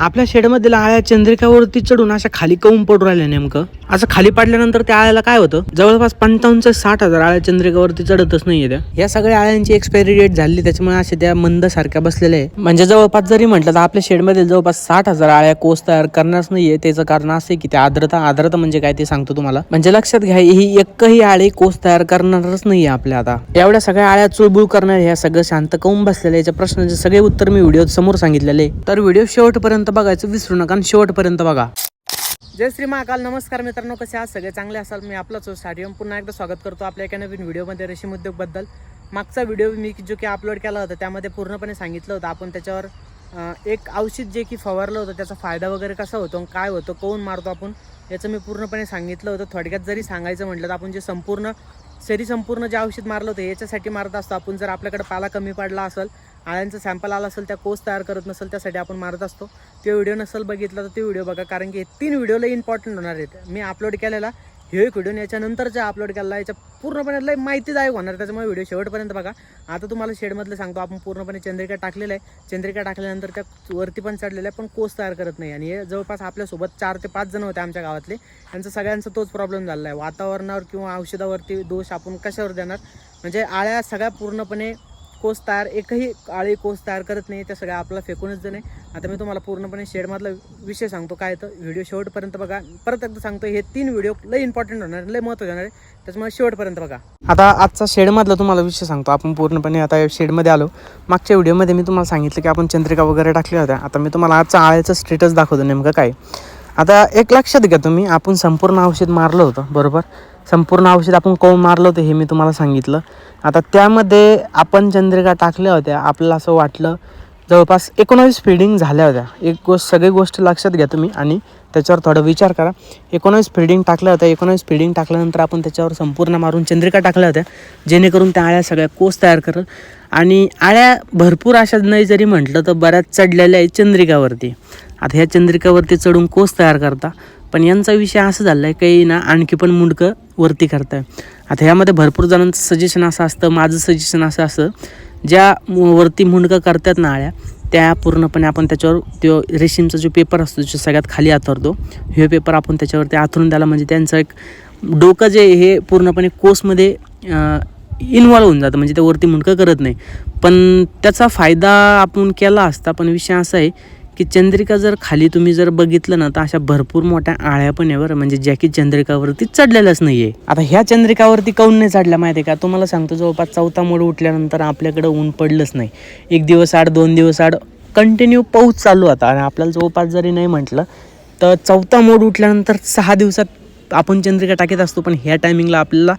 आपल्या शेडमधील आळ्या चंद्रिकावरती चढून अशा खाली कवून पडू राहिल्या नेमकं? असं खाली पडल्यानंतर त्या आळ्याला काय होतं? जवळपास पंचावन्न ते साठ हजार आळ्या चंद्रिकावरती चढतच नाहीये त्या. या सगळ्या आळ्यांची एक्सपायरी डेट झाली त्याच्यामुळे अशा त्या मंद सारख्या बसलेल्या आहे म्हणजे जवळपास जरी म्हटलं तर आपल्या शेडमध्ये जवळपास साठ हजार आळ्या कोस तयार करणारच नाहीये. त्याचं कारण असं आहे की त्या आर्द्रता आर्द्रता म्हणजे काय ते सांगतो तुम्हाला. म्हणजे लक्षात घ्या ही एकही आळी कोस तयार करणारच नाहीये आपल्या आता. एवढ्या सगळ्या आळ्या चुळबुळ करणार ह्या सगळं शांत काऊन बसलेल्या याच्या प्रश्नाचे सगळे उत्तर मी व्हिडिओ समोर सांगितलेले आहे. तर व्हिडिओ शेवटपर्यंत बघायचं विसरू नका आणि शेवटपर्यंत बघा. जय श्री महाकाल नमस्कार मित्रांनो कसे आहात सगळे? चांगले असाल मी आपलाच स्टाडियम पुन्हा एकदा स्वागत करतो आपल्या एका नवीन व्हिडिओमध्ये रेशीम उद्योगबद्दल. मागचा व्हिडिओ मी जो की अपलोड केला होता त्यामध्ये पूर्णपणे सांगितलं होतं. आपण त्याच्यावर एक औषध जे की फवारलं होतं त्याचा फायदा वगैरे कसा होतो काय होतं कोण मारतो आपण याचं मी पूर्णपणे सांगितलं होतं. थोडक्यात जरी सांगायचं म्हटलं तर आपण जे संपूर्ण सरी संपूर्ण जे औषध मारलं होतं याच्यासाठी मारत असतो. आपण जर आपल्याकडे पाला कमी पडला असेल आळ्यांचं सॅम्पल आला असेल त्या कोर्स तयार करत नसेल त्यासाठी आपण मारत असतो. तो व्हिडिओ नसेल बघितला तर ते व्हिडिओ बघा कारण की हे तीन व्हिडिओ लई इम्पॉर्टंट होणार आहेत. मी अपलोड केलेला हे एक व्हिडिओ याच्यानंतरच्या अपलोड केला याच्या पूर्णपणे लई माहितीदायक होणार त्याच्यामुळे व्हिडिओ शेवटपर्यंत बघा. आता तुम्हाला शेडमधलं सांगतो आपण पूर्णपणे चंद्रिका टाकलेलं आहे. चंद्रिका टाकल्यानंतर त्या वरती पण चढलेलं आहे पण कोस तयार करत नाही. आणि हे जवळपास आपल्यासोबत चार ते पाच जण होते आमच्या गावातले. यांचा सगळ्यांचा तोच प्रॉब्लेम झालेला आहे. वातावरणावर किंवा औषधावरती दोष आपण कशावर देणार? म्हणजे आळ्या सगळ्या पूर्णपणे कोस तयार एकही आळी कोस तयार करत नाही त्या सगळ्या आपल्याला फेकूनच देणे. आता मी तुम्हाला पूर्णपणे शेडमधला विषय सांगतो काय तर व्हिडिओ शेवटपर्यंत बघा. परत एकदा सांगतो हे तीन व्हिडिओ लय इम्पॉर्टंट होणार लय महत्त्वाचे होणार आहे त्याच्यामुळे शेवटपर्यंत बघा. आता आजचा शेडमधला तुम्हाला विषय सांगतो. आपण पूर्णपणे आता शेडमध्ये आलो. मागच्या व्हिडिओमध्ये मी तुम्हाला सांगितलं की आपण चंद्रिका वगैरे टाकल्या होत्या. आता मी तुम्हाला आजचा आळ्याचं स्टेटस दाखवतो नेमकं काय. आता एक लक्षात घ्या तुम्ही आपण संपूर्ण औषध मारलं होतं बरोबर? संपूर्ण औषध आपण कोण मारलं होतं हे मी तुम्हाला सांगितलं. आता त्यामध्ये आपण चंद्रिका टाकल्या होत्या. आपल्याला असं वाटलं जवळपास एकोणावीस फिडिंग झाल्या होत्या. एक गोष्ट सगळी गोष्ट लक्षात घ्या तुम्ही आणि त्याच्यावर थोडा विचार करा. एकोणावीस फिडिंग टाकल्या होत्या. एकोणावीस फिडिंग टाकल्यानंतर आपण त्याच्यावर संपूर्ण मारून चंद्रिका टाकल्या होत्या. जेणेकरून त्या आळ्या सगळ्या कोस तयार करत आणि आळ्या भरपूर अशा नाही जरी म्हटलं तर बऱ्याच चढलेल्या आहेत चंद्रिकावरती. आता ह्या चंद्रिकावरती चढून कोस तयार करता. पण यांचा विषय असं झाला आहे काही ना आणखी पण मुंडकं वरती करताय आता ह्यामध्ये भरपूर जणांचं सजेशन असं असतं माझं सजेशन असं असं ज्या वरती मुंडकं करतात ना आळ्या त्या पूर्णपणे आपण त्याच्यावर तो रेशीमचा जो पेपर असतो जो सगळ्यात खाली आथरतो हे पेपर आपण त्याच्यावरती आथरून द्याला म्हणजे त्यांचं एक डोकं जे आहे हे पूर्णपणे कोसमध्ये इन्वॉल्व होऊन जातं म्हणजे ते वरती मुंडकं करत नाही. पण त्याचा फायदा आपण केला असता पण विषय असा आहे की चंद्रिका जर खाली तुम्ही जर बघितलं ना तर अशा भरपूर मोठ्या आळ्या पण आहे बरं. म्हणजे ज्या की चंद्रिकावरती चढलेलाच नाही आहे आता ह्या चंद्रिकावरती काऊन नाही चढला माहिती आहे का? तुम्हाला सांगतो जवळपास चौथा मोड उठल्यानंतर आपल्याकडे ऊन पडलंच नाही. एक दिवस आड दोन दिवस आड कंटिन्यू पाऊस चालू होता. आणि आपल्याला जवळपास जरी नाही म्हटलं तर चौथा मोड उठल्यानंतर सहा दिवसात आपण चंद्रिका टाकीत असतो पण ह्या टायमिंगला आपल्याला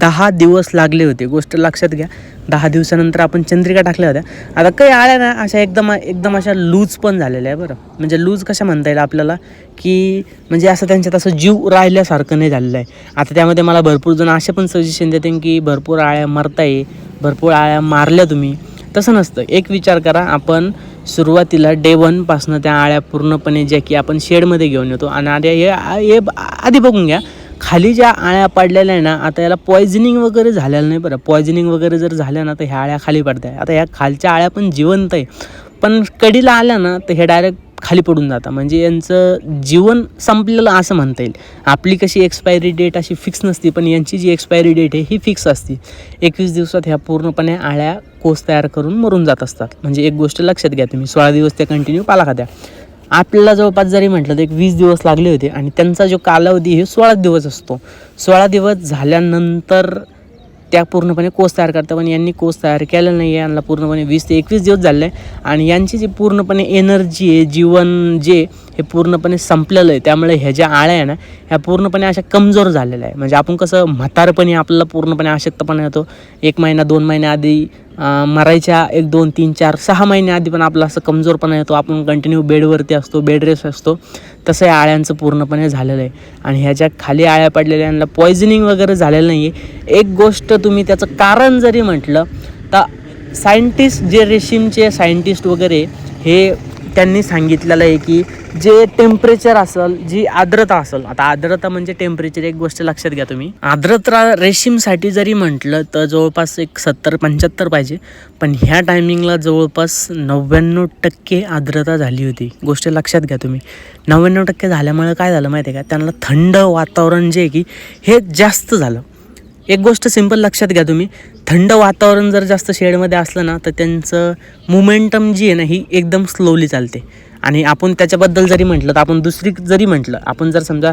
दहा दिवस लागले होते. गोष्ट लक्षात घ्या. दहा दिवसानंतर आपण चंद्रिका टाकल्या होत्या. आता काही आळ्या ना अशा एकदम एकदम अशा लूज पण झालेल्या आहे बरं. म्हणजे लूज कशा म्हणता येईल आपल्याला? की म्हणजे असं त्यांच्यात असं जीव राहिल्यासारखं नाही झालेलं आहे. आता त्यामध्ये मला भरपूर जण असे पण सजेशन देते की भरपूर आळ्या मरताय भरपूर आळ्या मारल्या तुम्ही. तसं नसतं. एक विचार करा आपण सुरुवातीला डे वनपासनं त्या आळ्या पूर्णपणे ज्या की आपण शेडमध्ये घेऊन येतो. आणि आड्या हे हे आधी बघून घ्या. खाली ज्या आळ्या पडलेल्या आहे ना आता याला पॉयझनिंग वगैरे झालेलं नाही बरं. पॉयझनिंग वगैरे जर झाल्या ना तर ह्या आळ्या खाली पडत आहे आता ह्या खालच्या आळ्या पण जिवंत आहे. पण कडीला आल्या ना तर हे डायरेक्ट खाली पडून जाता. म्हणजे यांचं जीवन संपलेलं असं म्हणता येईल. आपली कशी एक्सपायरी डेट अशी फिक्स नसती पण यांची जी एक्सपायरी डेट आहे ही फिक्स असते. एकवीस दिवसात ह्या पूर्णपणे आळ्या कोस तयार करून मरून जात असतात. म्हणजे एक गोष्ट लक्षात घ्या तुम्ही. सोळा दिवस त्या कंटिन्यू पाला खात्या. आपल्याला जवळपास जरी म्हटलं तर एक वीस दिवस लागले होते आणि त्यांचा जो कालावधी हे सोळा दिवस असतो. सोळा दिवस झाल्यानंतर त्या पूर्णपणे कोस तयार करतात. पण यांनी कोस तयार केला नाही आहे यांना पूर्णपणे वीस ते एकवीस दिवस झाले. आणि यांची जी पूर्णपणे एनर्जी आहे जीवन जे हे पूर्णपणे संपलेलं आहे. त्यामुळे ह्या ज्या आळ्या आहे ना ह्या पूर्णपणे अशा कमजोर झालेल्या आहे म्हणजे आपण कसं म्हातारपणी आपल्याला पूर्णपणे अशक्तपणा येतो. एक महिना दोन महिन्याआधी मरायच्या एक दोन तीन चार सहा महिन्याआधी पण आपला असं कमजोरपणा येतो. आपण कंटिन्यू बेडवरती असतो बेड रेस्ट असतो. तसं या आळ्यांचं पूर्णपणे झालेलं आहे. आणि ह्याच्या खाली आळ्या पडलेल्या यांना पॉयझनिंग वगैरे झालेलं नाही आहे एक गोष्ट तुम्ही त्याचं कारण जरी म्हटलं तर सायंटिस्ट जे रेशीमचे सायंटिस्ट वगैरे हे त्यांनी सांगितलेलं आहे की जे टेम्परेचर असेल जी आर्द्रता असेल आता आर्द्रता म्हणजे टेम्परेचर एक गोष्ट लक्षात घ्या तुम्ही. आर्द्रता रेशीमसाठी जरी म्हटलं तर जवळपास एक सत्तर पंच्याहत्तर पाहिजे. पण ह्या टायमिंगला जवळपास नव्याण्णव टक्के आर्द्रता झाली होती. गोष्ट लक्षात घ्या तुम्ही. नव्याण्णव टक्के झाल्यामुळे काय झालं माहिती आहे का? त्यांना थंड वातावरण जे आहे की हे जास्त झालं. एक गोष्ट सिंपल लक्षात घ्या तुम्ही. थंड वातावरण जर जास्त शेडमध्ये असलं ना तर त्यांचं मुमेंटम जी आहे ना ही एकदम स्लोली चालते. आणि आपण त्याच्याबद्दल जरी म्हटलं तर आपण दुसरी जरी म्हटलं आपण जर समजा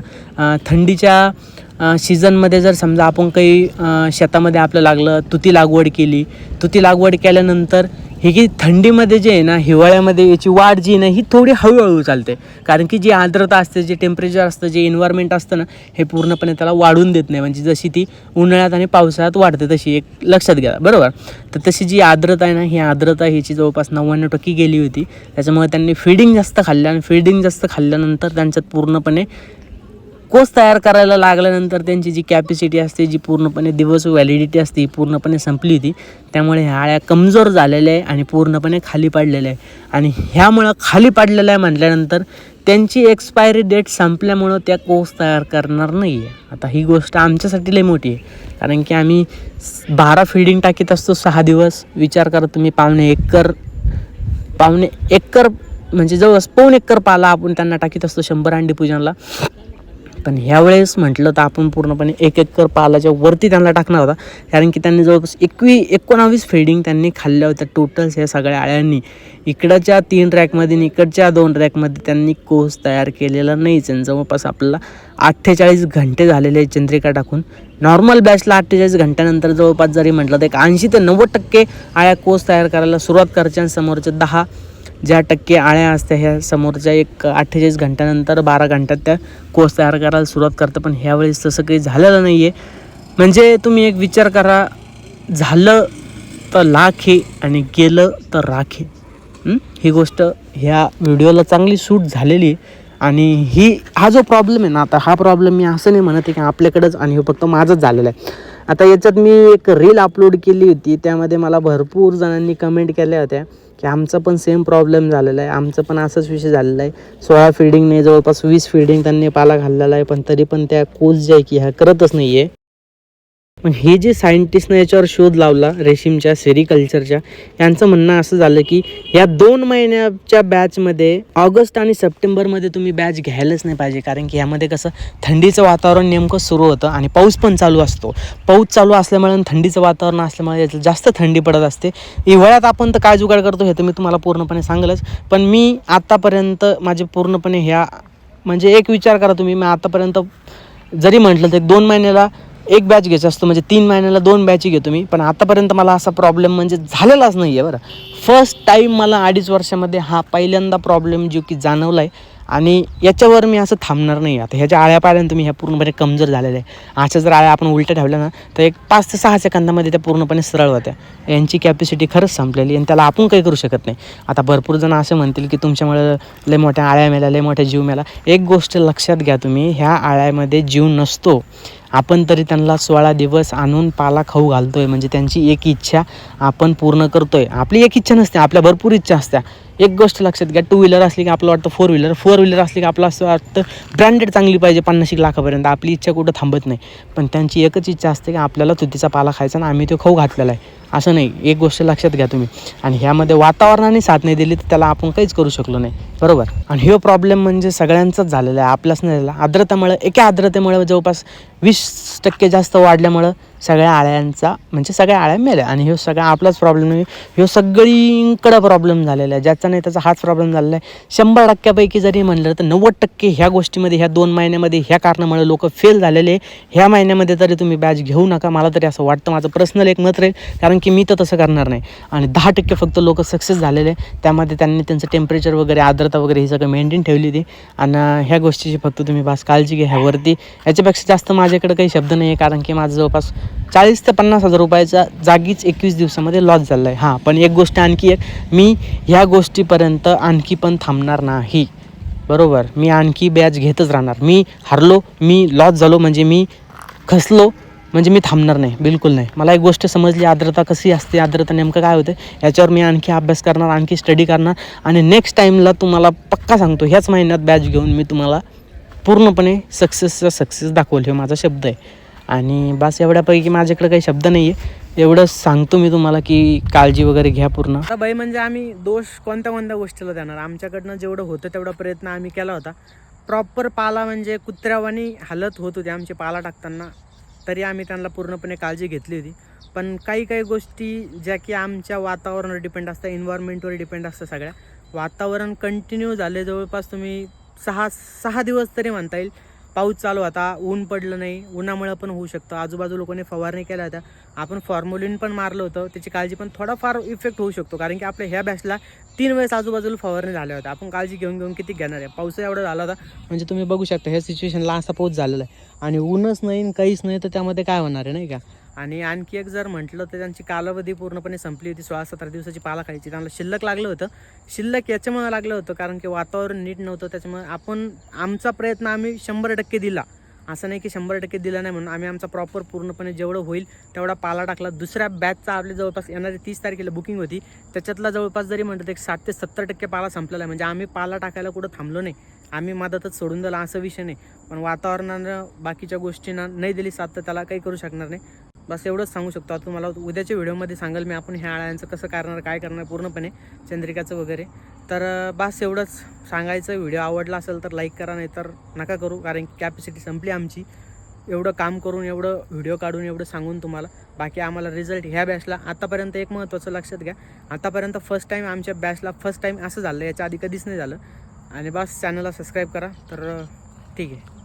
थंडीच्या सीझनमध्ये जर समजा आपण काही शेतामध्ये आपलं लागलं तुती लागवड केली तुती लागवड केल्यानंतर हे की थंडीमध्ये जे आहे ना हिवाळ्यामध्ये याची वाढ जी आहे ना ही थोडी हळूहळू चालते. कारण की जी आर्द्रता असते जे टेम्परेचर असतं जे एन्व्हायरमेंट असतं ना हे पूर्णपणे त्याला वाढून देत नाही. म्हणजे जशी ती उन्हाळ्यात आणि पावसाळ्यात वाढते तशी एक लक्षात घ्या. बरोबर? तर तशी जी आर्द्रता आहे ना ही आर्द्रता ह्याची जवळपास नव्याण्णव टक्के गेली होती. त्याच्यामुळे त्यांनी फिडिंग जास्त खाल्लं आणि फिडिंग जास्त खाल्ल्यानंतर त्यांच्यात पूर्णपणे कोर्स तयार करायला लागल्यानंतर त्यांची जी कॅपॅसिटी असते जी पूर्णपणे दिवस व्हॅलिडिटी असते पूर्णपणे संपली होती त्यामुळे ह्या आळ्या कमजोर झालेल्या आहे आणि पूर्णपणे खाली पाडलेल्या आहे. आणि ह्यामुळं खाली पाडलेलं आहे म्हटल्यानंतर त्यांची एक्सपायरी डेट संपल्यामुळं त्या कोर्स तयार करणार नाही आहे आता ही गोष्ट आमच्यासाठी लई मोठी आहे. कारण की आम्ही बारा फिडिंग टाकीत असतो सहा दिवस. विचार करा तुम्ही पावणे एकर पावणे एकर म्हणजे जवळ पाऊन एकर पाला आपण त्यांना टाकीत असतो शंभर अंडी पूजनला. पण ह्यावेळेस म्हटलं तर आपण पूर्णपणे एक एकर पालाच्या वरती त्यांना टाकणार होता. कारण की त्यांनी जवळपास एकवी एकोणावीस फेडिंग त्यांनी खाल्ल्या होत्या टोटल्स ह्या सगळ्या आळ्यांनी. इकडच्या तीन ट्रॅकमध्ये आणि इकडच्या दोन रॅकमध्ये त्यांनी कोस तयार केलेला नाहीच. आणि जवळपास आपल्याला अठ्ठेचाळीस घंटे झालेले आहेत चंद्रिका टाकून. नॉर्मल बॅचला अठ्ठेचाळीस घंट्यानंतर जवळपास जरी म्हटलं तर एक ऐंशी ते नव्वद टक्के आळ्या कोस तयार करायला सुरुवात करायच्या आणि समोरच्या दहा ज्या टक्के आळ्या असत्या ह्या समोरच्या एक अठ्ठेचाळीस घंट्यानंतर बारा घंट्यात त्या कोर्स तयार करायला सुरुवात करतं पण ह्यावेळेस तसं काही झालेलं नाही आहे म्हणजे तुम्ही एक विचार करा झालं तर लाख हे आणि गेलं तर राखे. ही? गोष्ट ह्या व्हिडिओला चांगली सूट झालेली आहे. आणि ही हा जो प्रॉब्लेम आहे ना आता हा प्रॉब्लेम मी असं नाही म्हणत आहे की आपल्याकडंच आणि हे फक्त माझंच झालेला आहे. आता याच्यात मी एक रील अपलोड केली होती. त्यामध्ये मला भरपूर जणांनी कमेंट केल्या होत्या की आमचा पण सेम प्रॉब्लेम झालेला आहे. आमचं पण असाच विषय झालेला आहे. सोळा फिडिंगने जवळपास वीस फिडिंग त्यांनी पाला घाललेला आहे. पण तरी पण त्या कोच जे आहे की ह्या करतच नाही आहे मग हे जे सायंटिस्टनं याच्यावर शोध लावला रेशीमच्या सेरिकल्चरच्या यांचं म्हणणं असं झालं की या दोन महिन्याच्या बॅचमध्ये ऑगस्ट आणि सप्टेंबरमध्ये तुम्ही बॅच घ्यायलाच नाही पाहिजे. कारण की यामध्ये कसं थंडीचं वातावरण नेमकं सुरू होतं आणि पाऊस पण चालू असतो. पाऊस चालू असल्यामुळे आणि थंडीचं वातावरण असल्यामुळे याच्यात जास्त थंडी पडत असते. हिवाळ्यात आपण तर काय जुगाड करतो हे तर मी तुम्हाला पूर्णपणे सांगलंच. पण मी आत्तापर्यंत माझे पूर्णपणे ह्या म्हणजे एक विचार करा तुम्ही. मी आतापर्यंत जरी म्हटलं तर दोन महिन्याला एक बॅच घ्यायचा असतो म्हणजे तीन महिन्याला दोन बॅची घेतो मी. पण आतापर्यंत मला असा प्रॉब्लेम म्हणजे झालेलाच नाही आहे बरं. फर्स्ट टाईम मला अडीच वर्षामध्ये हा पहिल्यांदा प्रॉब्लेम जो की जाणवला आहे आणि याच्यावर मी असं थांबणार नाही. आता ह्याच्या आळ्या पाळ्यानं तुम्ही ह्या पूर्णपणे कमजोर झालेल्या आहे. अशा जर आळ्या आपण उलट्या ठेवल्या ना तर एक पाच ते सहा सेकंदामध्ये त्या पूर्णपणे सरळ होत्या. यांची कॅपॅसिटी खरंच संपलेली आणि त्याला आपण काही करू शकत नाही. आता भरपूर जण असे म्हणतील की तुमच्यामुळे लय मोठ्या आळ्या मेल्या लय मोठ्या जीव मेला. एक गोष्ट लक्षात घ्या तुम्ही ह्या आळ्यामध्ये जीव नसतो. आपण तरी त्यांना सोळा दिवस आणून पाला खाऊ घालतोय. म्हणजे त्यांची एक इच्छा आपण पूर्ण करतोय. आपली एक इच्छा नसते आपल्या भरपूर इच्छा असत्या. एक गोष्ट लक्षात घ्या टू व्हीलर असली की आपलं वाटतं फोर व्हीलर फोर व्हीलर असली की आपलं असं वाटतं ब्रँडेड चांगली पाहिजे पन्नास एक लाखापर्यंत. आपली इच्छा कुठं थांबत नाही. पण त्यांची एकच इच्छा असते की आपल्याला तुतीचा पाला खायचा आणि आम्ही तो खाऊ घातलेला आहे. असं नाही. एक गोष्ट लक्षात घ्या तुम्ही. आणि ह्यामध्ये वातावरणाने साथ नाही दिली तर त्याला आपण काहीच करू शकलो नाही. बरोबर? आणि ह्यो प्रॉब्लेम म्हणजे सगळ्यांचाच झालेला आहे. आपलाच नाही झाला आर्द्रतामुळे एका आर्द्रतेमुळे जवळपास वीस टक्के जास्त वाढल्यामुळं सगळ्या आळ्यांचा म्हणजे सगळ्या आळ्या मेल्या. आणि ह्यो सगळा आपलाच प्रॉब्लेम नाही. ह्यो सगळीकडं प्रॉब्लेम झालेला आहे. ज्याचा नाही त्याचा हाच प्रॉब्लेम झालेला आहे. शंभर टक्क्यापैकी जरी म्हणलं तर नव्वद टक्के ह्या गोष्टीमध्ये ह्या दोन महिन्यामध्ये ह्या कारणामुळे लोक फेल झालेले ह्या महिन्यामध्ये तरी तुम्ही बॅच घेऊ नका. मला तरी असं वाटतं. माझं पर्सनल एक मत राहील कारण की मी तर तसं करणार नाही. आणि दहा टक्के फक्त लोक सक्सेस झालेले त्यामध्ये त्यांनी त्यांचं टेम्परेचर वगैरे आर्द्रता वगैरे हे सगळं मेंटेन ठेवली होती. आणि ह्या गोष्टीची फक्त तुम्ही बास काळजी घ्या ह्यावरती. याच्यापेक्षा जास्त माझ्याकडे काही शब्द नाही आहे कारण की माझं जवळपास चाळीस ते पन्नास हजार रुपयाचा जागीच एकवीस दिवसामध्ये लॉस झाला आहे हां पण एक गोष्ट आणखी एक मी ह्या गोष्टीपर्यंत आणखी पण थांबणार नाही. बरोबर? मी आणखी बॅच घेतच राहणार. मी हरलो मी लॉस झालो म्हणजे मी खसलो म्हणजे मी थांबणार नाही. बिलकुल नाही. मला एक गोष्ट समजली आर्द्रता कशी असते आर्द्रता नेमकं काय होते याच्यावर मी आणखी अभ्यास करणार आणखी स्टडी करणार आणि नेक्स्ट टाईमला तुम्हाला पक्का सांगतो ह्याच महिन्यात बॅच घेऊन मी तुम्हाला पूर्णपणे सक्सेसचा सक्सेस दाखवल हे माझा शब्द आहे. आणि बस एवढ्यापैकी माझ्याकडे काही शब्द नाही आहे एवढंच सांगतो मी तुम्हाला की काळजी वगैरे घ्या पूर्ण. आता बाई म्हणजे आम्ही दोष कोणत्या कोणत्या गोष्टीला देणार? आमच्याकडनं जेवढं होतं तेवढा प्रयत्न आम्ही केला होता. प्रॉपर पाला म्हणजे कुत्र्यावानी हालत होत होती आमची पाला टाकताना. तरी आम्ही त्यांना पूर्णपणे काळजी घेतली होती. पण काही काही गोष्टी ज्या की आमच्या वातावरणावर डिपेंड असतात इन्व्हायरमेंटवर डिपेंड असतं सगळ्या. वातावरण कंटिन्यू झाले जवळपास तुम्ही सहा सहा दिवस तरी म्हणता येईल. पाऊस चालू होता ऊन पडलं नाही उन्हामुळं पण होऊ शकतं. आजूबाजू लोकांनी फवारणी केल्या होत्या. आपण फॉर्म्युलिन पण मारलं होतं. त्याची काळजी पण थोडाफार इफेक्ट होऊ शकतो. कारण की आपल्या ह्या बॅचला तीन वेळेस आजूबाजूला फवारणी झाल्या होत्या. आपण काळजी घेऊन घेऊन किती घेणार आहे? पाऊस एवढा झाला होता. म्हणजे तुम्ही बघू शकता ह्या सिच्युएशनला असा पाऊस झालेला आहे. आणि ऊनच नाही आणि काहीच नाही तर त्यामध्ये काय होणार आहे नाही का? आणि आणखी एक जर म्हटलं तर त्यांची कालावधी पूर्णपणे संपली होती. सोळा सतरा दिवसाची पाला खायची. त्यांना शिल्लक लागलं होतं. शिल्लक याच्यामुळे लागलं होतं कारण की वातावरण नीट नव्हतं. त्याच्यामुळे आपण आमचा प्रयत्न आम्ही शंभर टक्के दिला. असं नाही की शंभर टक्के दिला नाही म्हणून आम्ही आमचा प्रॉपर पूर्णपणे जेवढं होईल तेवढा पाला टाकला. दुसऱ्या बॅचचा आपल्या जवळपास येणारी तीस तारखेला बुकिंग होती. त्याच्यातला जवळपास जरी म्हणतात एक सात ते सत्तर टक्के पाला संपलेला आहे. म्हणजे आम्ही पाला टाकायला कुठं थांबलो नाही. आम्ही मदतच सोडून दिला असं विषय नाही. पण वातावरणानं बाकीच्या गोष्टींना नाही दिली साथ तर त्याला काही करू शकणार नाही. बस एवढंच सांगू शकतो. आता तुम्हाला उद्याच्या व्हिडिओमध्ये सांगाल मी आपण ह्या आळ्यांचं कसं करणार काय करणार पूर्णपणे चंद्रिकाचं वगैरे. तर बस एवढंच सांगायचं. व्हिडिओ आवडला असेल तर लाईक करा नाही तर नका करू कारण की कॅपॅसिटी संपली आमची. एवढं काम करून एवढं व्हिडिओ काढून एवढं सांगून तुम्हाला. बाकी आम्हाला रिझल्ट ह्या बॅचला आतापर्यंत एक महत्त्वाचं लक्षात घ्या. आतापर्यंत फर्स्ट टाईम आमच्या बॅचला फर्स्ट टाईम असं झालं याच्या आधी कधीच नाही झालं. आणि बस चॅनलला सबस्क्राईब करा. तर ठीक आहे.